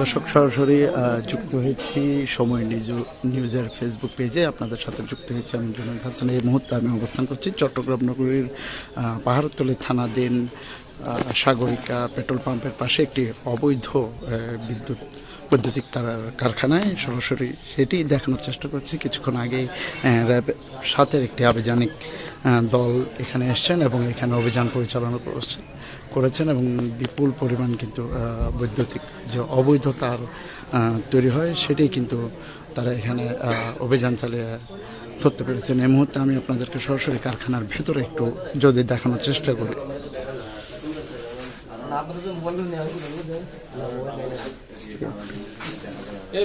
দর্শক সরাসরি যুক্ত হয়েছি সময় নিউজ নিউজের ফেসবুক পেজে আপনাদের সাথে যুক্ত হয়েছি আমি জুনাদ হাসান। এই মুহূর্তে আমি অবস্থান করছি চট্টগ্রাম নগরীর পাহাড়তলী থানাধীন আহ, সাগরিকা পেট্রোল পাম্পের পাশে একটি অবৈধ বিদ্যুৎ বৈদ্যুতিক কারখানায় সরাসরি সেটি দেখানোর চেষ্টা করছি। কিছুক্ষণ আগে র্যাব সাতের একটি আহ, দল এখানে এসছেন এবং এখানে অভিযান পরিচালনা করছে করেছেন এবং বিপুল পরিমাণ কিন্তু বৈদ্যুতিক যে অবৈধ তার তৈরি হয়, সেটাই কিন্তু তারা এখানে অভিযান চালিয়ে ধরতে পেরেছেন। এই মুহূর্তে আমি আপনাদেরকে সরাসরি কারখানার ভেতরে একটু যদি দেখানোর চেষ্টা করি।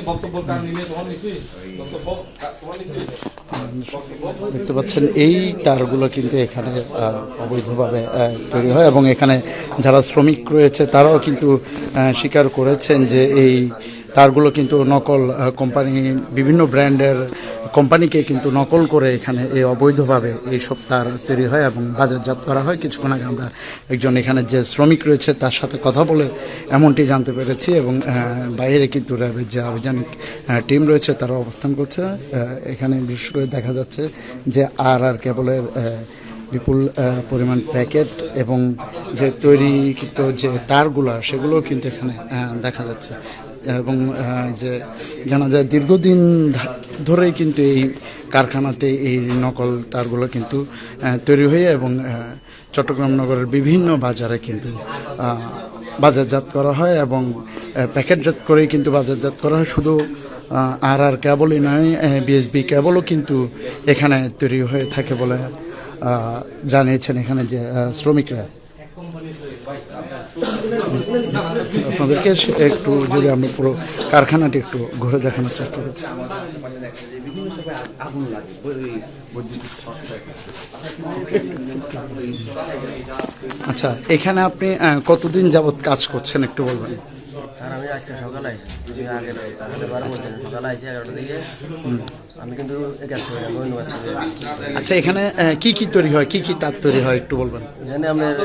বক্তব্য দেখতে পাচ্ছেন, এই তারগুলো কিন্তু এখানে অবৈধভাবে তৈরি হয় এবং এখানে যারা শ্রমিক রয়েছে তারাও কিন্তু স্বীকার করেছেন যে এই তারগুলো কিন্তু নকল কোম্পানি, বিভিন্ন ব্র্যান্ডের কোম্পানিকে কিন্তু নকল করে এখানে এই অবৈধভাবে এইসব তার তৈরি হয় এবং বাজারজাত করা হয়। কিছুক্ষণ আগে আমরা একজন এখানে যে শ্রমিক রয়েছে, তার সাথে কথা বলে এমনটি জানতে পেরেছি এবং বাইরে কিন্তু র্যাবের যে আভিযানিক টিম রয়েছে, তারা অবস্থান করছে। এখানে বিশেষ করে দেখা যাচ্ছে যে আর আর কেবলের বিপুল পরিমাণ প্যাকেট এবং যে তৈরিকৃত যে তারগুলা সেগুলো কিন্তু এখানে দেখা যাচ্ছে। এবং যে জানা যায় দীর্ঘদিন ধরেই কিন্তু এই কারখানাতে এই নকল তারগুলো কিন্তু তৈরি হয়ে এবং চট্টগ্রাম নগরের বিভিন্ন বাজারে কিন্তু বাজারজাত করা হয় এবং প্যাকেটজাত করেই কিন্তু বাজারজাত করা হয়। শুধু আর আর কেবলই নয় বিএসবি কেবলও কিন্তু এখানে তৈরি হয়ে থাকে বলে জানিয়েছেন এখানে যে শ্রমিকরা। আপনাদেরকে একটু যদি আমি পুরো কারখানাটি একটু ঘুরে দেখানোর চেষ্টা করছি আচ্ছা এখানে আপনি কতদিন যাবৎ কাজ করছেন একটু বলবেন? স্যার আমি আজকে সকালে আইসি যে আগে তাহলে বারো বলছেন সকালে আইসি এগারোটা দিকে। আমি কিন্তু করি না আচ্ছা এখানে কি কি তৈরি হয়? কি কি তার তৈরি হয়? একটু বলবেন। এখানে আপনার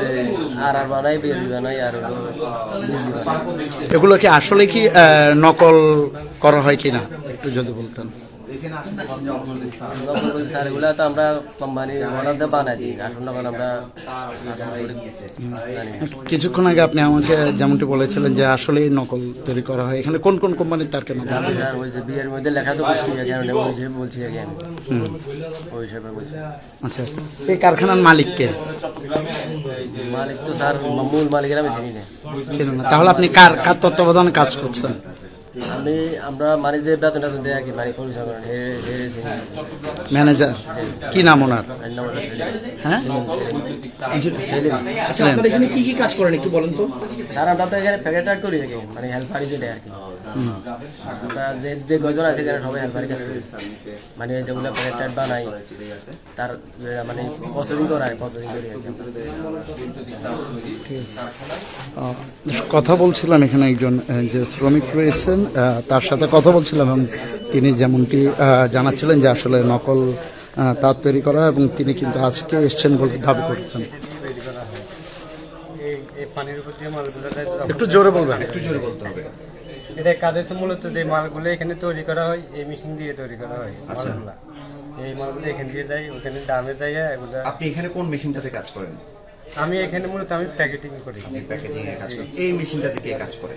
আর আর বানাই বিএলবি বানাই আর এগুলো কি আসলে কি নকল করা হয় কি না একটু যদি বলতেন। স্যার এগুলো তো আমরা কোম্পানি বানাই দিই আসল আমরা আসলে। কিছুক্ষণ আগে আপনি আমাকে যেমনটি বলেছিলেন যে আসলেই নকল তৈরি করা হয়। এখানে কোন কোন কোম্পানির তার কেন ওই যে বিয়ের মধ্যে লেখা তো বুঝছি কারণে ওই হিসেবে বলছি আমি ওই হিসেবে বলছি আচ্ছা এই কারখানার মালিককে মালিক তো স্যার মূল মালিকের আমি চিনি না। তাহলে আপনি কার কার তত্ত্বাবধানে কাজ করছেন? আমি আমরা মানে যে বেতন টেতন দেয় আর কি মানে করেন হেরে হেরে ম্যানেজার। কি নাম ওনার? আর। হ্যাঁ? আচ্ছা আপনারা এখানে কি কি কাজ করেন একটু বলেন তো? স্যার আমরা তো এখানে প্যাকেট আর্ট করি আগে মানে হেল্পারি যেটা আর কি আমরা যে যে গজন আছে এখানে সবাই হেল্পারি কাজ করি। মানে যেগুলো প্যাকেট আর্ট বানাই তার মানে প্রসেসিং করা হয় প্রসেসিং করি আর কি কথা বলছিলাম এখানে একজন যে শ্রমিক রয়েছেন তার সাথে কথা বলছিলাম এবং তিনি যেমনটি জানাচ্ছিলেন যে আসলে নকল তার তৈরি করা এবং তিনি কিন্তু আজকে এসছেন বলে দাবি করছেন। এই এই পানির উপর দিয়ে মালগুলো দেয়- একটু জোরে বলবেন। একটু জোরে বলতে হবে। এটা কাজ হচ্ছে মূলত যে মালগুলো এখানে তৈরি করা হয় এই মেশিন দিয়ে তৈরি করা হয় আচ্ছা। এই মালগুলো এখান দিয়ে যায় ওখানে দামে যায় এগুলো আপনি এখানে কোন মেশিনটাতে কাজ করেন? আমি এখানে মূলত আমি প্যাকেটিং করি। আপনি প্যাকেটিং এ কাজ করেন। এই মেশিনটাতে কে কাজ করে?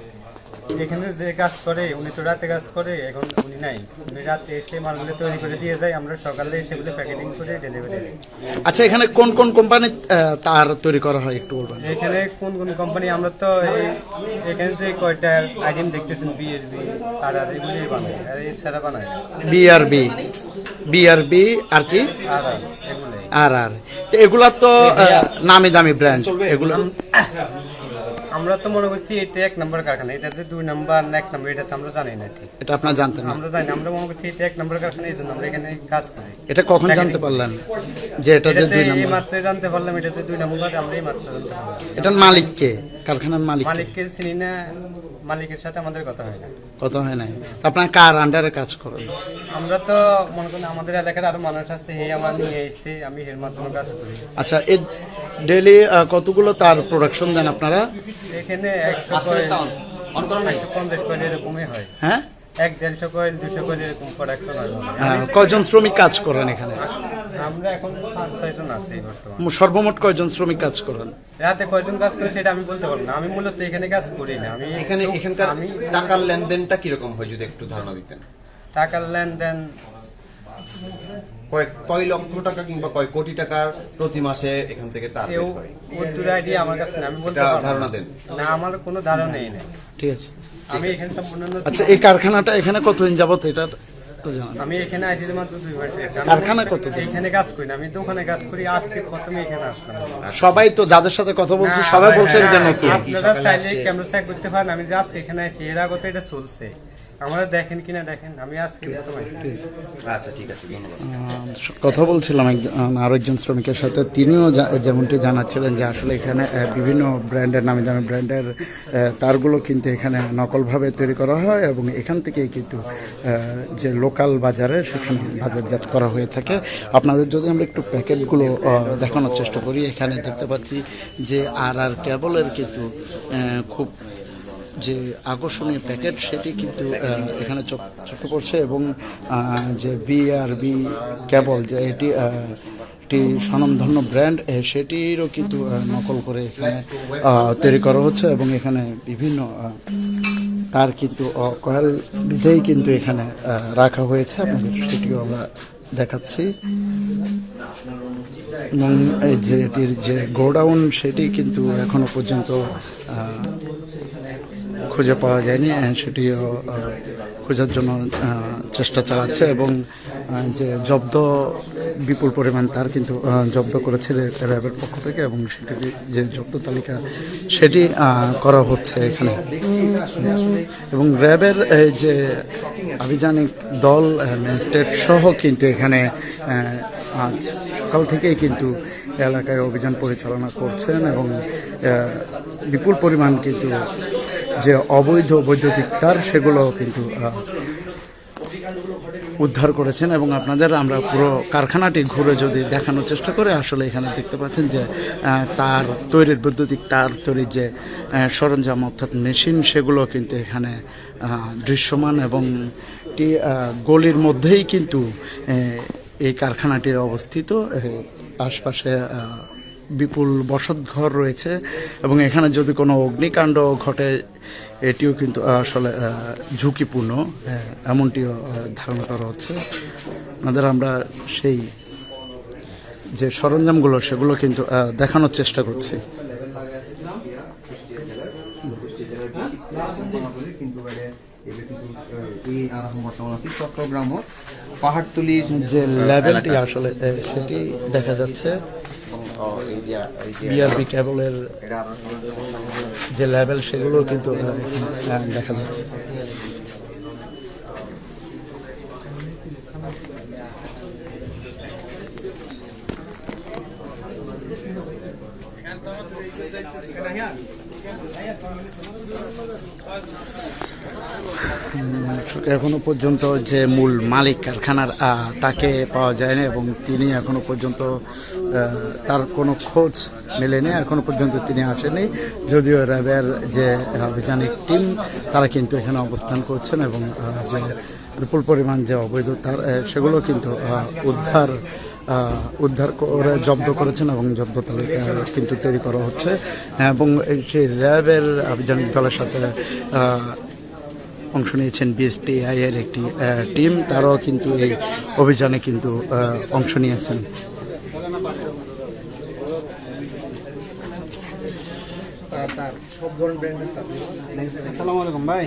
এখানে যে কাজ করে উনি তো রাতে কাজ করে এখন উনি নাই। উনি রাতে এসে মালগুলো তৈরি করে দিয়ে যায় আমরা সকালে সেগুলো প্যাকেটিং করে ডেলিভারি দিই আচ্ছা এখানে কোন কোন কোম্পানির আহ, তার তৈরি করা হয় একটু বলবেন? এখানে কোন কোন কোম্পানি আমরা তো এই এখানে যে কয়টা আইটেম দেখতেছেন বিএসবি আর আর এগুলি বানাই। আর এছাড়া বানাই। না। বিআরবি বিআরবি আর কি? আর আর আর। তো এগুলা তো নামি দামি ব্র্যান্ড এগুলো আমরা তো মনে করছি এটা এক নম্বর কারখানা এটাতে দুই নম্বর না এক নম্বর এটা তো আমরা জানি না ঠিক। এটা আপনার জানতেন না। আমরা জানি না, আমরা মনে করছি এটা এক নম্বর কারখানা এই জন্য আমরা এখানে কাজ করি। এটা কখন জানতে পারলেন যে এটা যে দুই এই নম্বর? মাত্র জানতে পারলাম এটাতে দুই নম্বর আমরা এই মাত্র জানতে পারলাম। এটার মালিককে কারখানার মালিক মালিককে চিনি না মালিকের সাথে আমাদের কথা হয় না। কথা হয় নাই। তো আপনার কার আন্ডারে কাজ করেন? আমরা তো মনে করেন আমাদের এলাকার আরও মানুষ আছে হে আমার নিয়ে এসছে আমি এর মাধ্যমে কাজ করি। আচ্ছা এর ডেলি কতগুলো তার প্রোডাকশন দেন আপনারা? এখানে একশো পয়েন্ট অন করা নাই? পঞ্চাশ কয়েল এরকমই হয়। হ্যাঁ? এক দেড়শো কয়েল দুশো কয়েল এরকম প্রোডাকশন হয়। আহ, কয়জন শ্রমিক কাজ করেন এখানে? আমরা এখন পাঁচ ছয়জন আছি বর্তমানে। সর্বমোট কয়জন শ্রমিক কাজ করেন? রাতে কয়জন কাজ করে সেটা আমি বলতে পারব না। আমি মূলত এখানে কাজ করি না। আমি এখানে এখানকার আমি টাকার লেনদেনটা কীরকম হয় যদি একটু ধারণা দিতেন? টাকার লেনদেন কয়েক কয় লক্ষ টাকা কিংবা কয় কোটি টাকার প্রতি মাসে এখান থেকে তার কেউ বের হয়? আইডিয়া আমার কাছে আমি বলতে এটা পারব না। ধারণা দেন। না আমার কোনো ধারণাই নেই। ঠিক আছে। আমি এখানে সম্পূর্ণ আচ্ছা এই কারখানাটা এখানে কতদিন যাবত এটা তো আমি এখানে আসি মাত্র দুই মাস কারখানা কতদিন? এখানে কাজ করি না আমি দোকানে কাজ করি আজকে প্রথমে এখানে আসলাম। সবাই তো যাদের সাথে কথা বলছি সবাই বলছেন যে নতুন। আপনারা চাইলে ক্যামেরা চেক করতে পারেন আমি যে আজকে এখানে আছি এর আগে তো এটা চলছে। আমরা দেখেন কিনা দেখেন আমি আজকে আচ্ছা ঠিক আছে কথা বলছিলাম একজন- আহ, একজন শ্রমিকের সাথে তিনিও যেমনটি জানাচ্ছিলেন যে আসলে এখানে বিভিন্ন ব্র্যান্ডের নামি দামি ব্র্যান্ডের তারগুলো কিন্তু এখানে নকলভাবে তৈরি করা হয় এবং এখান থেকেই কিন্তু যে লোকাল বাজারে সেখানে বাজারজাত করা হয়ে থাকে। আপনাদের যদি আমরা একটু প্যাকেটগুলো দেখানোর চেষ্টা করি এখানে দেখতে পাচ্ছি যে আর আর কেবলের কিন্তু খুব যে আকর্ষণীয় প্যাকেট সেটি কিন্তু এখানে চোখ- পড়ছে এবং যে বিআরবি কেবল যে এটি একটি স্বনামধন্য ব্র্যান্ড সেটিরও কিন্তু নকল করে এখানে তৈরি করা হচ্ছে এবং এখানে বিভিন্ন তার কিন্তু কয়েল বিধেই কিন্তু এখানে রাখা হয়েছে। আপনাদের সেটিও আমরা দেখাচ্ছি। এবং এই যে এটির যে গোডাউন, সেটি কিন্তু এখনও পর্যন্ত খুঁজে পাওয়া যায়নি সেটিও খোঁজার জন্য চেষ্টা চালাচ্ছে এবং যে জব্দ, বিপুল পরিমাণ তার কিন্তু জব্দ করেছে র্যা- র্যাবের পক্ষ থেকে এবং সেটি যে জব্দ তালিকা সেটি করা হচ্ছে এখানে। এবং র্যাবের যে আভিযানিক দল ম্যাজিস্ট্রেট সহ কিন্তু এখানে আজ সকাল থেকেই কিন্তু এলাকায় অভিযান পরিচালনা করছেন এবং বিপুল পরিমাণ কিন্তু যে অবৈধ বৈদ্যুতিক তার, সেগুলো কিন্তু উদ্ধার করেছেন এবং আপনাদের আমরা পুরো কারখানাটি ঘুরে যদি দেখানোর চেষ্টা করে, আসলে এখানে দেখতে পাচ্ছেন যে তার তৈরির বৈদ্যুতিক তার তৈরির যে সরঞ্জাম অর্থাৎ মেশিন, সেগুলো কিন্তু এখানে দৃশ্যমান এবং গলির মধ্যেই কিন্তু এই কারখানাটি অবস্থিত আশপাশে বিপুল বসতঘর রয়েছে এবং এখানে যদি কোনো অগ্নিকাণ্ড ঘটে, এটিও কিন্তু আসলে ঝুঁকিপূর্ণ। এমনটিও ধারণা করা হচ্ছে। আমাদের আমরা সেই যে সরঞ্জামগুলো, সেগুলো কিন্তু দেখানোর চেষ্টা করছি। চট্টগ্রামত পাহাড়তলির যে লেভেলটি আসলে সেটি দেখা যাচ্ছে। বিআরবি কেবলের যে লেভেল সেগুলো কিন্তু দেখা যাচ্ছে। এখনও পর্যন্ত যে মূল মালিক কারখানার তাকে পাওয়া যায়নি এবং তিনি এখনও পর্যন্ত তার কোনো খোঁজ মেলেনি, এখনও পর্যন্ত তিনি আসেনি যদিও র্যাবের যে আভিযানিক টিম, তারা কিন্তু এখানে অবস্থান করছেন এবং যে বিপুল পরিমাণ যে অবৈধ তার সেগুলো কিন্তু উদ্ধার উদ্ধার করে জব্দ করেছেন এবং জব্দ তালিকা কিন্তু তৈরি করা হচ্ছে। এবং সেই র্যাবের আভিযানিক দলের সাথে অংশ নিয়েছেন বিএসপিআই এর একটি টিম তারাও কিন্তু এই অভিযানে কিন্তু অংশ নিয়েছেন। ভাই।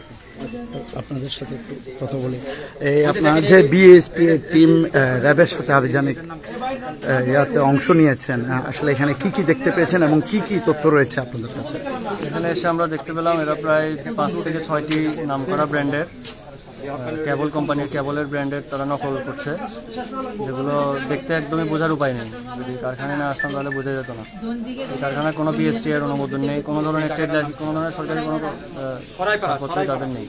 আপনাদের সাথে কথা বলি। এই আপনার যে বিএসপি টিম র্যাবের সাথে আভিযানিক ইয়াতে অংশ নিয়েছেন আসলে এখানে কি কি দেখতে পেয়েছেন এবং কি কি তথ্য রয়েছে আপনাদের কাছে? এখানে এসে আমরা দেখতে পেলাম এরা প্রায় পাঁচ থেকে ছয়টি নামকরা ব্র্যান্ডের কেবল কোম্পানির কেবলের ব্র্যান্ডের তারা নকল করছে যেগুলো দেখতে একদমই বোঝার উপায় নেই। যদি কারখানায় না আসতাম তাহলে বোঝা যেত না। এই কারখানায় কোনো বিএসটি এর অনুমোদন নেই কোনো ধরনের ট্রেড লাইসেন্স কোনো ধরনের সরকারি কোনো ছাড়পত্র তাদের নেই।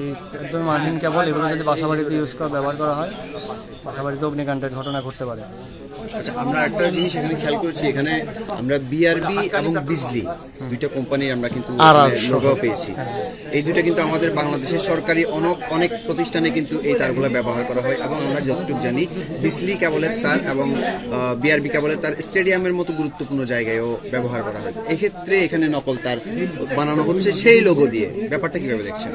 এই একদম মার্জিন কেবল এগুলো যদি বাসা বাড়িতে ইউজ করা ব্যবহার করা হয় বাসা বাড়িতে অগ্নিকাণ্ডের ঘটনা ঘটতে পারে। আচ্ছা আমরা একটা জিনিস এখানে খেয়াল করছি এখানে আমরা বিআরবি এবং বিজলি দুইটা কোম্পানির আমরা কিন্তু লোগো পেয়েছি। এই দুইটা কিন্তু আমাদের বাংলাদেশের সরকারি অনেক অনেক প্রতিষ্ঠানে কিন্তু এই তারগুলো ব্যবহার করা হয় এবং আমরা যতটুকু জানি বিজলি কেবলের তার এবং বিআরবি কেবলের তার স্টেডিয়ামের মতো গুরুত্বপূর্ণ জায়গায়ও ব্যবহার করা হয়। এক্ষেত্রে এখানে নকল তার বানানো হচ্ছে সেই লোগো দিয়ে। ব্যাপারটা কীভাবে দেখছেন?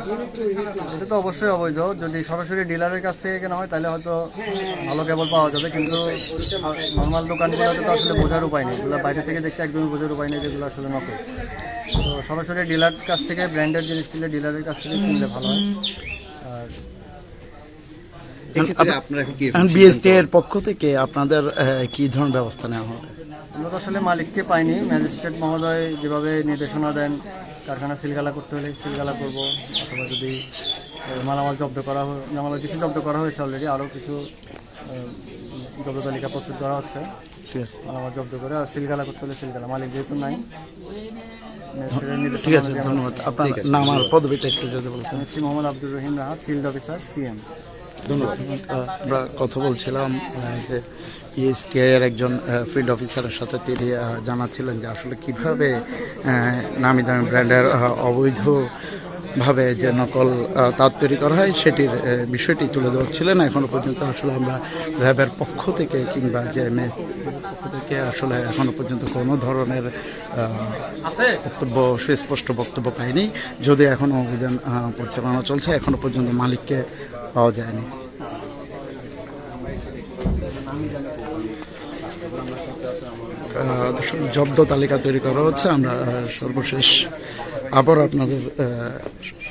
এটা তো অবশ্যই অবৈধ। যদি সরাসরি ডিলারের কাছ থেকে কেনা হয় তাহলে হয়তো ভালো কেবল পাওয়া যাবে কিন্তু নর্মাল দোকানগুলোতে তো আসলে বোঝার উপায় নেই। এগুলো বাইরে থেকে দেখতে একদমই বোঝার উপায় নেই যেগুলো আসলে নকল। তো সরাসরি ডিলার কাছ থেকে ব্র্যান্ডের জিনিস কিনলে ডিলারের কাছ থেকে কিনলে ভালো হয়। আর বিএসটি এর পক্ষ থেকে আপনাদের কি ধরনের ব্যবস্থা নেওয়া হবে? আমরা তো আসলে মালিককে পাইনি। ম্যাজিস্ট্রেট মহোদয় যেভাবে নির্দেশনা দেন কারখানা সিলগালা করতে হলে সিলগালা করব অথবা যদি মালামাল জব্দ করা হয় মালামাল কিছু জব্দ করা হয়েছে অলরেডি আরও কিছু জব্দ তালিকা প্রস্তুত করা হচ্ছে। ঠিক আছে। মালামাল জব্দ করে আর সিলগালা করতে হলে সিলগালা। মালিক যেহেতু নাই ঠিক আছে ধন্যবাদ। আপনার নাম আর পদবিটা একটু যদি বলতেন। হচ্ছি Mohammad Abdur Rahim Raha field officer CM ধন্যবাদ। আমরা কথা বলছিলাম যে ইএসকে এর একজন ফিল্ড অফিসারের সাথে তিনি জানাচ্ছিলেন যে আসলে কীভাবে নামি দামি ব্র্যান্ডের আহ, অবৈধভাবে যে নকল তার তৈরি করা হয়, সেটির বিষয়টি তুলে ধরছিলেন এখনও পর্যন্ত আসলে আমরা র্যাবের পক্ষ থেকে কিংবা যে মেস পক্ষ থেকে আসলে এখনও পর্যন্ত কোনো ধরনের বক্তব্য, সুস্পষ্ট বক্তব্য পাইনি। যদি এখনও অভিযান পরিচালনা চলছে এখনও পর্যন্ত মালিককে পাওয়া যায়নি। জব্দ তালিকা তৈরি করা হচ্ছে। আমরা সর্বশেষ আবার আপনাদের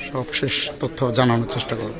সবশেষ তথ্য জানানোর চেষ্টা করব।